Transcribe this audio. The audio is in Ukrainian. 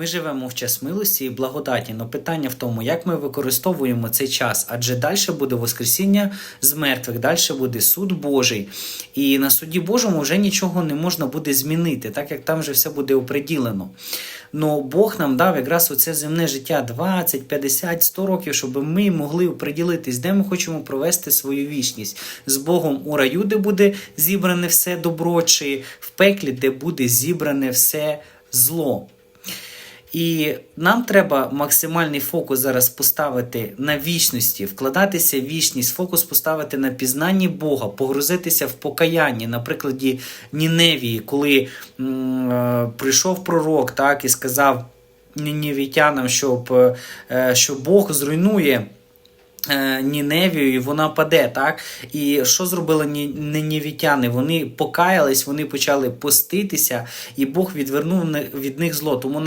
Ми живемо в час милості і благодаті, але питання в тому, як ми використовуємо цей час, адже далі буде Воскресіння з мертвих, далі буде суд Божий. І на суді Божому вже нічого не можна буде змінити, так як там вже все буде оприділено. Ну Бог нам дав якраз оце земне життя 20, 50, 100 років, щоб ми могли оприділитись, де ми хочемо провести свою вічність з Богом у раю, де буде зібране все добро, чи в пеклі, де буде зібране все зло. І нам треба максимальний фокус зараз поставити на вічності, вкладатися в вічність, фокус поставити на пізнанні Бога, погрузитися в покаянні. На прикладі Ніневії, коли м, е, прийшов пророк так, і сказав ніневітянам, щоб, е, що Бог зруйнує. е, Ніневію, і вона паде, так? І що зробили ні- Вони покаялись, вони почали поститися, і Бог відвернув від них зло. Тому